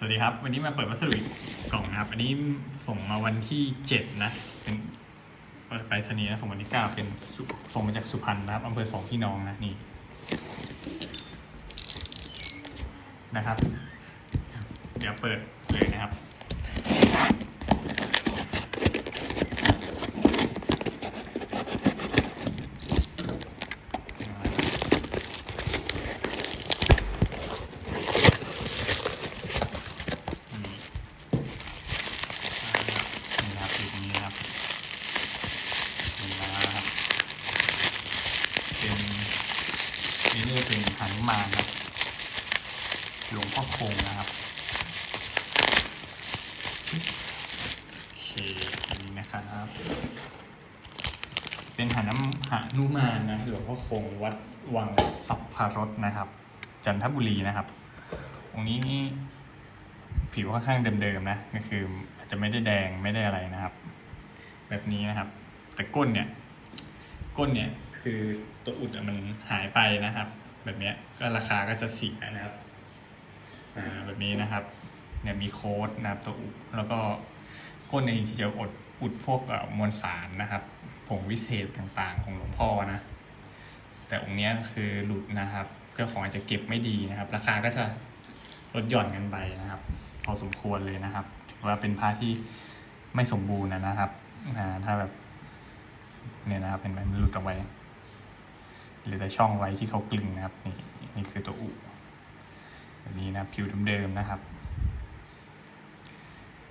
สวัสดีครับ วันนี้มาเปิดวัสดุกล่องนะครับ อันนี้ส่งมาวันที่เจ็ดนะ เป็นเปิดไปรษณีย์นะส่งวันที่เก้าเป็นส่งมาจากสุพรรณนะครับอำเภอสองพี่น้องนะนี่นะครับ เดี๋ยวเปิดเลยนะครับ นี่นี่นะครับคลิปนี้นะครับนี่นะครับ เป็น นี่นี่เป็นหนุมานครับหลวงพ่อคงนะครับโอเคอันนี้นะครับ เป็นหาน้ำหานุมานนะหลวงพ่อคงวัดวังสัพพรสนะครับ จันทบุรีนะครับองค์นี้ผิวค่อนข้างเดิมๆนะก็คืออาจจะไม่ได้แดงไม่ได้อะไรนะครับ แบบนี้นะครับ แต่ก้นเนี่ย ก้นเนี่ยคือตัวอุดมันหายไปนะครับ แบบเนี้ยก็ราคาก็จะเสียนะครับอ่าแบบนี้นะครับเนี่ยมีโค้ดนะครับตัวอุดแล้วก็ก้นเนี่ยจริงๆจะอดอุดพวกมวลสารนะครับผงวิเศษต่างๆ ของหลวงพ่อนะ แต่องค์เนี้ยคือหลุดนะครับเจ้าของอาจจะเก็บไม่ดีนะครับ ราคาก็จะลดหย่อนกันไปนะครับ พอสมควรเลยนะครับถือว่าเป็นพระที่ไม่สมบูรณ์นะครับถ้าแบบ เนี่ยนะครับเป็นแบบมันหลุดออกไปเหลือแต่ช่องไว้ที่เขากลึงนะครับ นี่นี่คือตัวอุแบบนี้นะผิวเดิมๆนะครับ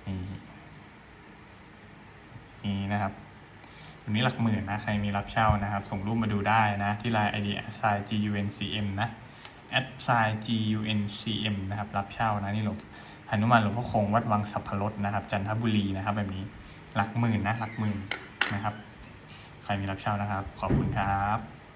นี่นี่นะครับวันนี้หลักหมื่นนะ ใครมีรับเช่านะครับ ส่งรูปมาดูได้นะ ที่ไลน์ ID s i g u n c m นะ at sign g u n c m นะครับ รับเช่านะนี่หลวงหนุมานหลวงพ่อคงวัดวังสัพพรสนะครับ จันทบุรีนะครับ แบบนี้หลักหมื่นนะหลักหมื่นนะครับ ใครมีรับเช่านะครับ ขอบคุณครับ